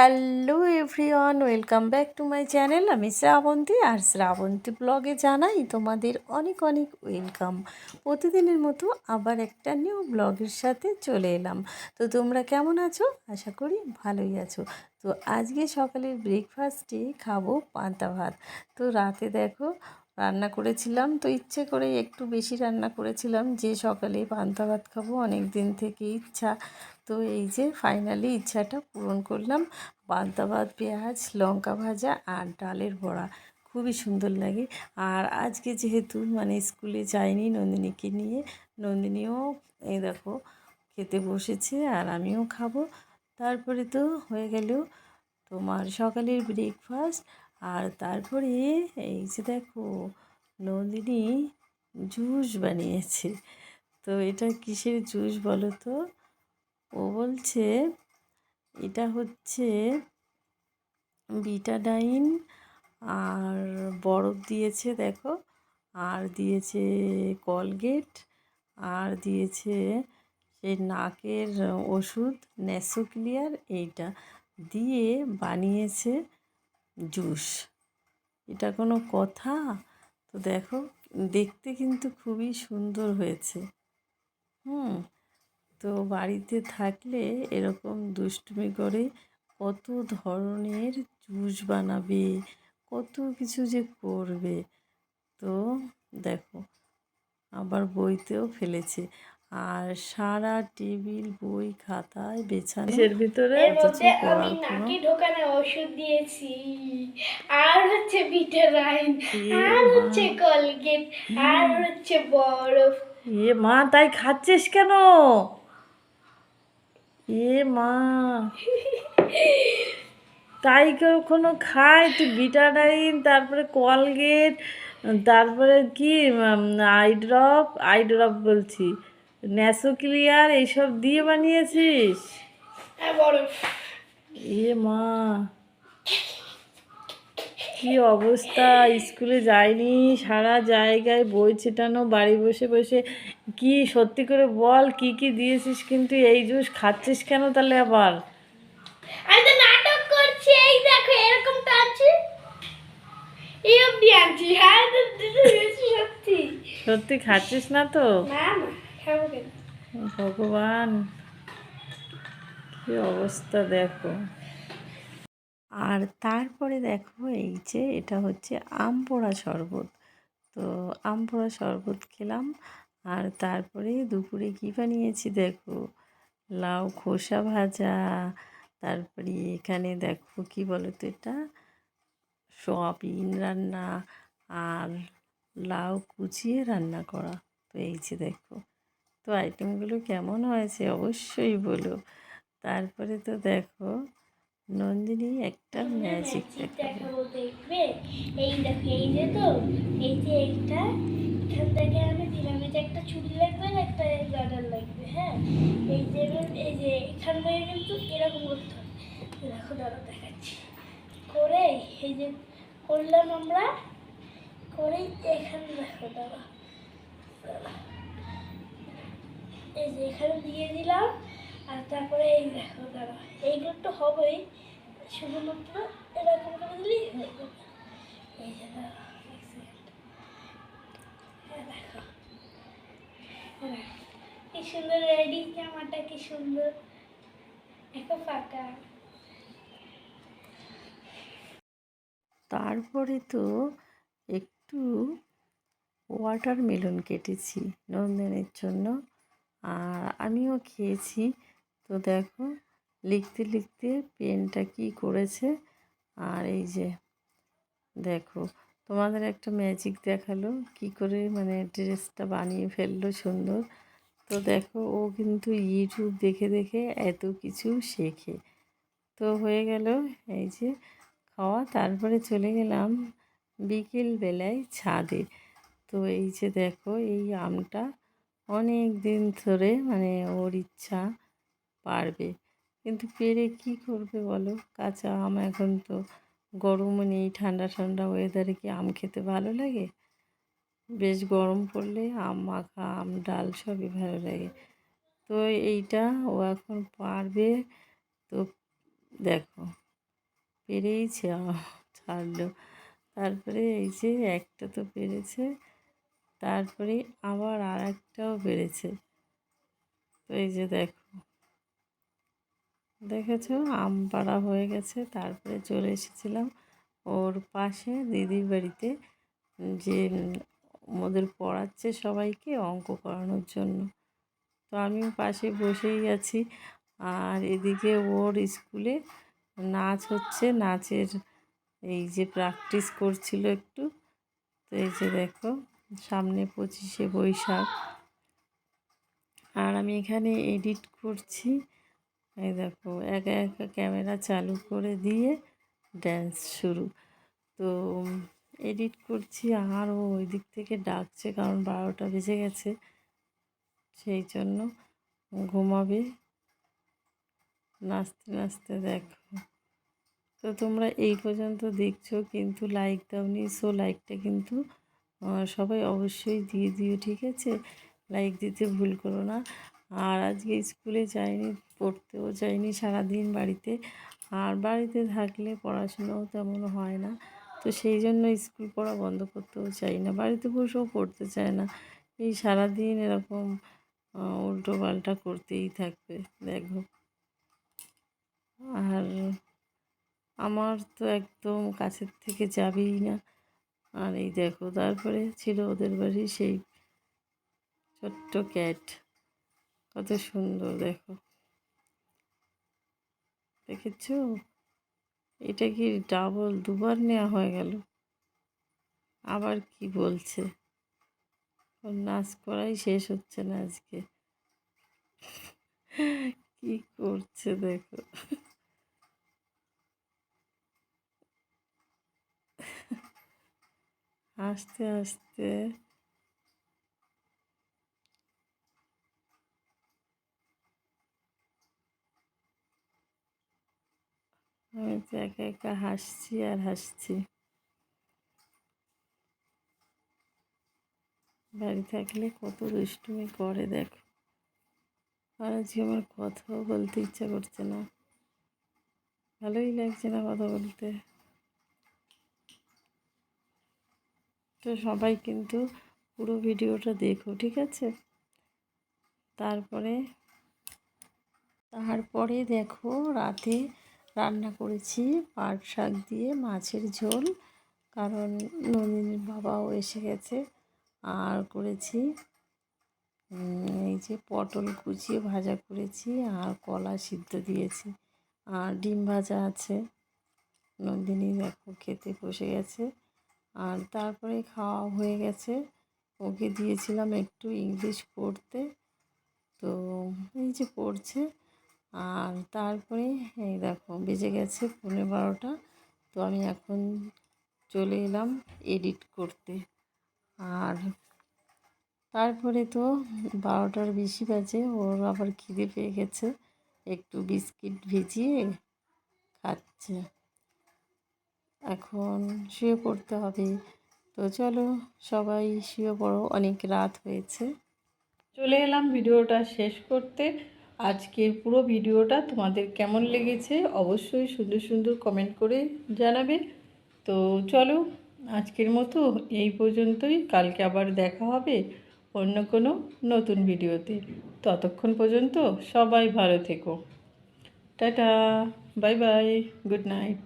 Hello everyone, welcome back to my channel. আমি শ্রাবন্তী আর শ্রাবন্তী ব্লগে জানাই তোমাদের অনেক অনেক ওয়েলকাম। প্রতিদিনের মতো আবার একটা নিউ ব্লগের সাথে চলে এলাম। তো তোমরা কেমন আছো? আশা করি ভালোই আছো। তো আজকে সকালের ব্রেকফাস্টে খাব পান্তা ভাত। তো রাতে দেখো রান্না করেছিলাম, তো ইচ্ছে করে একটু বেশি রান্না করেছিলাম। যে সকালে পান্তা ভাত খাব অনেক দিন থেকে ইচ্ছা। তো এই যে ফাইনালি ইচ্ছাটা পূরণ করলাম। ভাত পেঁয়াজ, লঙ্কা ভাজা আর ডালের বড়া। খুবই সুন্দর লাগে। আর আজকে যেহেতু মানে স্কুলে যাইনি নন্দিনীকে নিয়ে, নন্দিনীও এই দেখো খেতে বসেছে আর আমিও খাব। তারপরে তো হয়ে গেল তোমার সকালের ব্রেকফাস্ট আর তারপরে এই যে দেখো নন্দিনী জুস বানিয়েছে। তো এটা কিসের জুস বলো তো? ও বলছে, এটা হচ্ছে বিটাডাইন আর বরফ দিয়েছে দেখো, আর দিয়েছে কলগেট, আর দিয়েছে সেই নাকের ওষুধ ন্যাসোক্লিয়ার এইটা দিয়ে বানিয়েছে জুস। এটা কোনো কথা? তো দেখো, দেখতে কিন্তু খুবই সুন্দর হয়েছে। হুম তো বাড়িতে থাকলে এরকম দুষ্টুমি করে কত ধরনের জুস বানাবে কত কিছু যে করবে। তো দেখো আবার বইতেও ফেলেছে। আর সারা টেবিল বই খাতায় বেছানো এর ভিতরে আমি নাকি ঢোকানে ওষুধ দিয়েছি। আর হচ্ছে ভিটারাইন এ আর হচ্ছে কলগেট আর হচ্ছে বরফ। এ মা তাই খাচ্ছিস কেন? এ মা। তাই কখনো খায়? তুই বিটাডাইন তারপরে কলগেট তারপরে কি আইড্রপ আইড্রপ আই ড্রপ বলছি। ন্যাসোক্লিয়ার এইসব দিয়ে বানিয়েছিস? আর এ মা। কি অবস্থা? স্কুলে যায়নি সারা জায়গায় বই ছিটানো বাড়ি বসে বসে। কি সত্যি করে বল কি কি দিয়েছিস কিন্তু এই জুস খাচ্ছিস কেন তাহলে আবার? আমি তো নাটক করছি এই দেখো এরকম টানছি এই অব্দি আনছি হ্যাঁ সত্যি। সত্যি খাচ্ছিস না তো? না না খাব কেন? ভগবান কি অবস্থা দেখো। আর তারপরে দেখো এই যে এটা হচ্ছে আম পোড়া শরবত। তো আম পোড়া শরবত খেলাম আর তারপরে দুপুরে কী বানিয়েছি দেখো? লাউ খোসা ভাজা, তারপরে এখানে দেখো কি বলো তো এটা? সয়াবিন রান্না আর লাউ কুচিয়ে রান্না করা। তো এই যে দেখো, তো আইটেমগুলো কেমন হয়েছে অবশ্যই বলো। তারপরে তো দেখো নন্দিনী একটা ম্যাজিক দেখাবো দেখবে। এই দেখো এই যে তো এই যে এইটা এখান থেকে আমি দিলাম। এই যে একটা চুড়ি লাগবে আর একটা গার্ডার লাগবে হ্যাঁ? এই যে এই যে এখান থেকে কিন্তু এরকম করতে হবে। দেখো দাদা দেখাচ্ছি। করে এই যে করলাম আমরা করে এখানে দেখো দাদা। এই যে এখানে দিয়ে দিলাম। তারপরে এই দেখো দাদা এইগুলো তো হবেই শুধুমাত্র এরকম করে দিলেই হয়ে যাবে এই second। হ্যাঁ দেখো। হ্যাঁ, কি সুন্দর রেডি জামাটা কি সুন্দর। দেখো ফাঁকা। তারপরে তো একটু ওয়াটারমেলন কেটেছি নন্দনের জন্য আর আমিও খেয়েছি। তো দেখো, লিখতে লিখতে পেনটা কি করেছে? আর এই যে, দেখো, তোমাদের একটা ম্যাজিক দেখাল, কি করে মানে ড্রেসটা বানিয়ে ফেলল সুন্দর। তো দেখো, ও কিন্তু ইউটিউব দেখে দেখে এত কিছু শেখে। তো হয়ে গেল এই যে খাওয়া, তারপরে চলে গেলাম বিকেল বেলায় ছাদে। তো এই যে দেখো, এই আমটা অনেক দিন ধরে মানে ওর ইচ্ছা পারবে। কিন্তু পেরে কি করবে বলো? কাঁচা আম এখন তো গরম নেই, ঠান্ডা ঠান্ডা ওয়েদারে কি আম খেতে ভালো লাগে? বেশ গরম পড়লে আম, মাখা, আম, ডাল সবই ভালো লাগে। তো এইটা ও এখন পারবে। তো দেখো পেরেইছে ছাড়লো। তারপরে এই যে একটা তো পেরেছে, তারপরে আবার আর একটাও পেরেছে। তো এই যে দেখো দেখেছ? আম পাড়া হয়ে গেছে, তারপরে চলে এসেছিলাম ওর পাশে দিদির বাড়িতে। যে ওদের পড়াচ্ছে সবাইকে অঙ্ক করানোর জন্য। তো আমি পাশে বসেই আছি। আর এদিকে ওর স্কুলে নাচ হচ্ছে, নাচের এই যে প্র্যাকটিস করছিল একটু। তো এই যে দেখো, সামনে পঁচিশে বৈশাখ। আর আমি এখানে এডিট করছি। এই দেখো, একা একা ক্যামেরা চালু করে দিয়ে ড্যান্স শুরু। তো এডিট করছি আর ওই দিক থেকে ডাকছে, কারণ বারোটা বেজে গেছে। সেই জন্য ঘুমাবে। নাচতে নাচতে দেখো। তো তোমরা এই পর্যন্ত দেখছ, কিন্তু লাইক দাওনি সো লাইকটা কিন্তু সবাই অবশ্যই দিয়ে দিও, ঠিক আছে? লাইক দিতে ভুল করো না। আর আজকে স্কুলে যাইনি, পড়তেও যাইনি সারাদিন বাড়িতে। আর বাড়িতে থাকলে পড়াশোনাও তেমন হয় না। তো সেই জন্য স্কুল পড়া বন্ধ করতেও চাই না। বাড়িতে বসেও পড়তে চায় না। এই সারাদিন এরকম উল্টো পাল্টা করতেই থাকবে, দেখো। আর আমার তো একদম কাছের থেকে যাবেই না। আর এই দেখো, তারপরে ছিল ওদের বাড়ি সেই ছোট্ট ক্যাট কত সুন্দর, দেখো। দেখেছ? এটা কি ডাবল দুবার নেওয়া হয়ে গেল? আবার কি বলছে? ওর নাচ করাই শেষ হচ্ছে না আজকে। কি করছে, দেখো। আস্তে আস্তে আমি একা একা হাসছি আর হাসছি। বাড়ি থাকলে কত দুষ্টুমি করে দেখো। আর আজকে আমার কথাও বলতে ইচ্ছা করছে না। ভালোই লাগছে না কথা বলতে। তো সবাই কিন্তু পুরো ভিডিওটা দেখো, ঠিক আছে? তারপরে তারপরে দেখো রাতে রান্না করেছি পাট শাক দিয়ে, মাছের ঝোল, কারণ নন্দিনীর বাবাও এসে গেছে। আর করেছি এই যে পটল কুচিয়ে ভাজা করেছি আর কলা সিদ্ধ দিয়েছি। আর ডিম ভাজা আছে। নন্দিনী দেখো খেতে বসে গেছে। আর তারপরে খাওয়া হয়ে গেছে। ওকে দিয়েছিলাম একটু ইংলিশ পড়তে। তো এই যে পড়ছে আর তারপরে এই দেখো বেজে গেছে পনেরো বারোটা। তো আমি এখন চলে এলাম এডিট করতে। আর তারপরে তো বারোটার বেশি বাজে, ওর আবার খিদে পেয়ে গেছে। একটু বিস্কিট ভিজিয়ে খাচ্ছে। এখন শুয়ে পড়তে হবে। তো চলো সবাই শুয়ে পড়ো, অনেক রাত হয়েছে। চলে এলাম, ভিডিওটা শেষ করতে। আজকের পুরো ভিডিওটা তোমাদের কেমন লেগেছে অবশ্যই সুন্দর সুন্দর কমেন্ট করে জানাবে। তো চলো, আজকের মতো এই পর্যন্তই। কালকে আবার দেখা হবে অন্য কোনো নতুন ভিডিওতে। ততক্ষণ পর্যন্ত সবাই ভালো থেকো। Tata bye bye good night